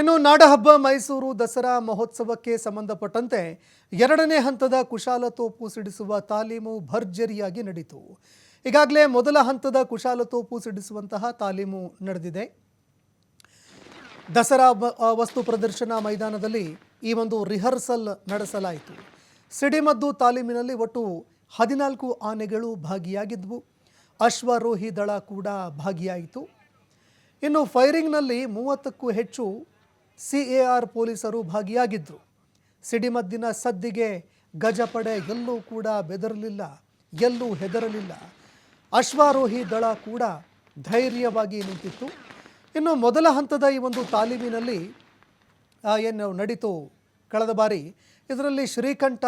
ಇನ್ನು ನಾಡಹಬ್ಬ ಮೈಸೂರು ದಸರಾ ಮಹೋತ್ಸವಕ್ಕೆ ಸಂಬಂಧಪಟ್ಟಂತೆ ಎರಡನೇ ಹಂತದ ಕುಶಾಲತೋಪು ಸಿಡಿಸುವ ತಾಲೀಮು ಭರ್ಜರಿಯಾಗಿ ನಡೆಯಿತು ಈಗಾಗಲೇ ಮೊದಲ ಹಂತದ ಕುಶಾಲತೋಪು ಸಿಡಿಸುವಂತಹ ತಾಲೀಮು ನಡೆದಿದೆ. ದಸರಾ ವಸ್ತು ಪ್ರದರ್ಶನ ಮೈದಾನದಲ್ಲಿ ಈ ಒಂದು ರಿಹರ್ಸಲ್ ನಡೆಸಲಾಯಿತು. ಸಿಡಿಮದ್ದು ತಾಲೀಮಿನಲ್ಲಿ ಒಟ್ಟು ಹದಿನಾಲ್ಕು ಆನೆಗಳು ಭಾಗಿಯಾಗಿದ್ವು. ಅಶ್ವಾರೋಹಿ ದಳ ಕೂಡ ಭಾಗಿಯಾಯಿತು. ಇನ್ನು ಫೈರಿಂಗ್ನಲ್ಲಿ ಮೂವತ್ತಕ್ಕೂ ಹೆಚ್ಚು ಸಿ ಎ ಆರ್ ಪೊಲೀಸರು ಭಾಗಿಯಾಗಿದ್ದರು ಸಿಡಿಮದ್ದಿನ ಸದ್ದಿಗೆ ಗಜಪಡೆ ಎಲ್ಲೂ ಕೂಡ ಬೆದರಲಿಲ್ಲ, ಎಲ್ಲೂ ಹೆದರಲಿಲ್ಲ. ಅಶ್ವಾರೋಹಿ ದಳ ಕೂಡ ಧೈರ್ಯವಾಗಿ ನಿಂತಿತ್ತು. ಇನ್ನು ಮೊದಲ ಹಂತದ ಈ ಒಂದು ತಾಲೀಮಿನಲ್ಲಿ ಏನು ನಡೀತು ಕಳೆದ ಬಾರಿ, ಇದರಲ್ಲಿ ಶ್ರೀಕಂಠ,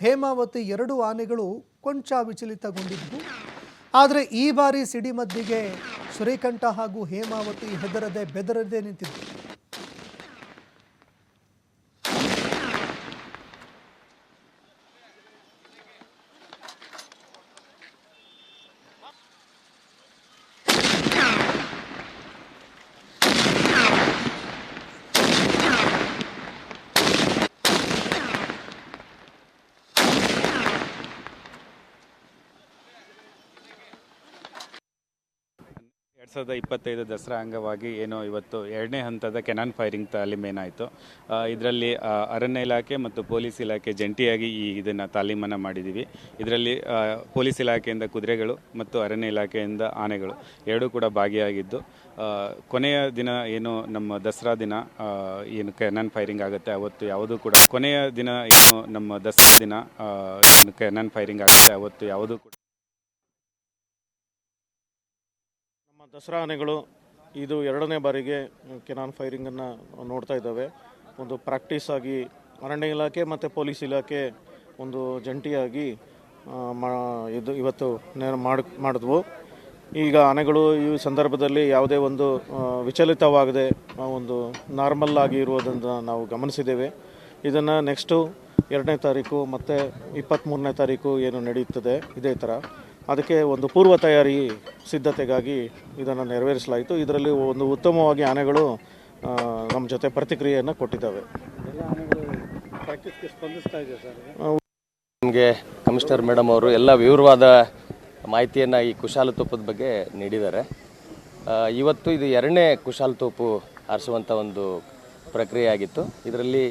ಹೇಮಾವತಿ ಎರಡು ಆನೆಗಳು ಕೊಂಚ ವಿಚಲಿತಗೊಂಡಿದ್ದವು. ಆದರೆ ಈ ಬಾರಿ ಸಿಡಿಮದ್ದಿಗೆ ಶ್ರೀಕಂಠ ಹಾಗೂ ಹೇಮಾವತಿ ಹೆದರದೆ ಬೆದರದೆ ನಿಂತಿದ್ದರು. ಎರಡು ಸಾವಿರದ ಇಪ್ಪತ್ತೈದು ದಸರಾ ಅಂಗವಾಗಿ ಏನು ಇವತ್ತು ಎರಡನೇ ಹಂತದ ಕೆನಾನ್ ಫೈರಿಂಗ್ ತಾಲೀಮ್ ಏನಾಯಿತು. ಇದರಲ್ಲಿ ಅರಣ್ಯ ಇಲಾಖೆ ಮತ್ತು ಪೊಲೀಸ್ ಇಲಾಖೆ ಜಂಟಿಯಾಗಿ ಈ ಇದನ್ನು ತಾಲೀಮನ್ನು ಮಾಡಿದ್ದೀವಿ ಇದರಲ್ಲಿ ಪೊಲೀಸ್ ಇಲಾಖೆಯಿಂದ ಕುದುರೆಗಳು ಮತ್ತು ಅರಣ್ಯ ಇಲಾಖೆಯಿಂದ ಆನೆಗಳು ಎರಡೂ ಕೂಡ ಭಾಗಿಯಾಗಿದ್ದು ಕೊನೆಯ ದಿನ ಏನು ನಮ್ಮ ದಸರಾ ದಿನ ಏನು ಕೆನಾನ್ ಫೈರಿಂಗ್ ಆಗುತ್ತೆ, ಅವತ್ತು ಯಾವುದೂ ಕೂಡ ಕೊನೆಯ ದಿನ ಏನು ನಮ್ಮ ದಸರಾ ದಿನ ಏನು ಕೆನಾನ್ ಫೈರಿಂಗ್ ಆಗುತ್ತೆ, ಅವತ್ತು ಯಾವುದೂ ಕೂಡ ದಸರಾ ಆನೆಗಳು ಇದು ಎರಡನೇ ಬಾರಿಗೆ ಕೆನಾನ್ ಫೈರಿಂಗನ್ನು ನೋಡ್ತಾ ಇದ್ದಾವೆ. ಒಂದು ಪ್ರಾಕ್ಟೀಸ್ ಆಗಿ ಅರಣ್ಯ ಇಲಾಖೆ ಮತ್ತು ಪೊಲೀಸ್ ಇಲಾಖೆ ಒಂದು ಜಂಟಿಯಾಗಿ ಇದು ಇವತ್ತು ಮಾಡ್, ಮಾಡಿದ್ವು. ಈಗ ಆನೆಗಳು ಈ ಸಂದರ್ಭದಲ್ಲಿ ಯಾವುದೇ ಒಂದು ವಿಚಲಿತವಾಗದೆ ಒಂದು ನಾರ್ಮಲ್ ಆಗಿ ಇರುವುದನ್ನು ನಾವು ಗಮನಿಸಿದ್ದೇವೆ. ಇದನ್ನು ನೆಕ್ಸ್ಟು ಎರಡನೇ ತಾರೀಕು ಮತ್ತು ಇಪ್ಪತ್ತ್ಮೂರನೇ ತಾರೀಕು ಏನು ನಡೆಯುತ್ತದೆ, ಇದೇ ಥರ. ಅದಕ್ಕೆ ಒಂದು ಪೂರ್ವ ತಯಾರಿ ಸಿದ್ಧತೆಗಾಗಿ ಇದನ್ನು ನೆರವೇರಿಸಲಾಯಿತು. ಇದರಲ್ಲಿ ಒಂದು ಉತ್ತಮವಾಗಿ ಆನೆಗಳು ನಮ್ಮ ಜೊತೆ ಪ್ರತಿಕ್ರಿಯೆಯನ್ನು ಕೊಟ್ಟಿದ್ದಾವೆ. ನಮಗೆ ಕಮಿಷನರ್ ಮೇಡಮ್ ಅವರು ಎಲ್ಲ ವಿವರವಾದ ಮಾಹಿತಿಯನ್ನು ಈ ಕುಶಾಲ ತೋಪದ ಬಗ್ಗೆ ನೀಡಿದ್ದಾರೆ. ಇವತ್ತು ಇದು ಎರಡನೇ ಕುಶಾಲತೋಪು ಆರಿಸುವಂಥ ಒಂದು ಪ್ರಕ್ರಿಯೆ ಆಗಿತ್ತು. ಇದರಲ್ಲಿ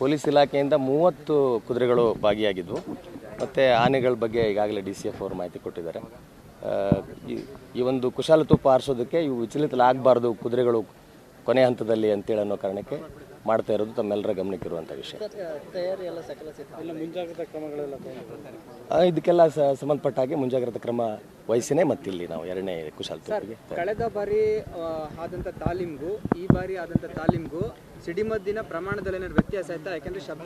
ಪೊಲೀಸ್ ಇಲಾಖೆಯಿಂದ ಮೂವತ್ತು ಕುದುರೆಗಳು ಭಾಗಿಯಾಗಿದ್ವು. ಮತ್ತು ಆನೆಗಳ ಬಗ್ಗೆ ಈಗಾಗಲೇ ಡಿ ಸಿ ಎಫ್ ಅವರು ಮಾಹಿತಿ ಕೊಟ್ಟಿದ್ದಾರೆ. ಈ- ಒಂದು ಒಂದು ತೂಪ ಆರಿಸೋದಕ್ಕೆ ಇವು ವಿಚಲಿತಲಾಗಬಾರ್ದು ಕುದುರೆಗಳು ಕೊನೆ ಹಂತದಲ್ಲಿ ಅಂತೇಳಿ ಅನ್ನೋ ಕಾರಣಕ್ಕೆ ಮಾಡ್ತಾ ಇರೋದು ತಮ್ಮೆಲ್ಲರ ಗಮನಕ್ಕಿರುವಂಥ ವಿಷಯ. ಆ, ಇದಕ್ಕೆಲ್ಲ ಸಂಬಂಧಪಟ್ಟ ಹಾಗೆ ಮುಂಜಾಗ್ರತಾ ಕ್ರಮ ವಹಿಸಿನೇ ಮತ್ತಿಲ್ಲಿ ನಾವು ಎರಡನೇ ಕುಶಾಲತೋಪಿಗೆ ಕಳೆದ ಬಾರಿ ಆದಂತ ತಾಲೀಮ್ಗೂ ಈ ಬಾರಿ ಆದಂತ ತಾಲೀಮ್ಗೂ ಸಿಡಿಮದ್ದಿನ ಪ್ರಮಾಣದಲ್ಲಿ ಏನಾದ್ರು ವ್ಯತ್ಯಾಸ ಆಯ್ತಾ? ಯಾಕಂದ್ರೆ ಶಬ್ದ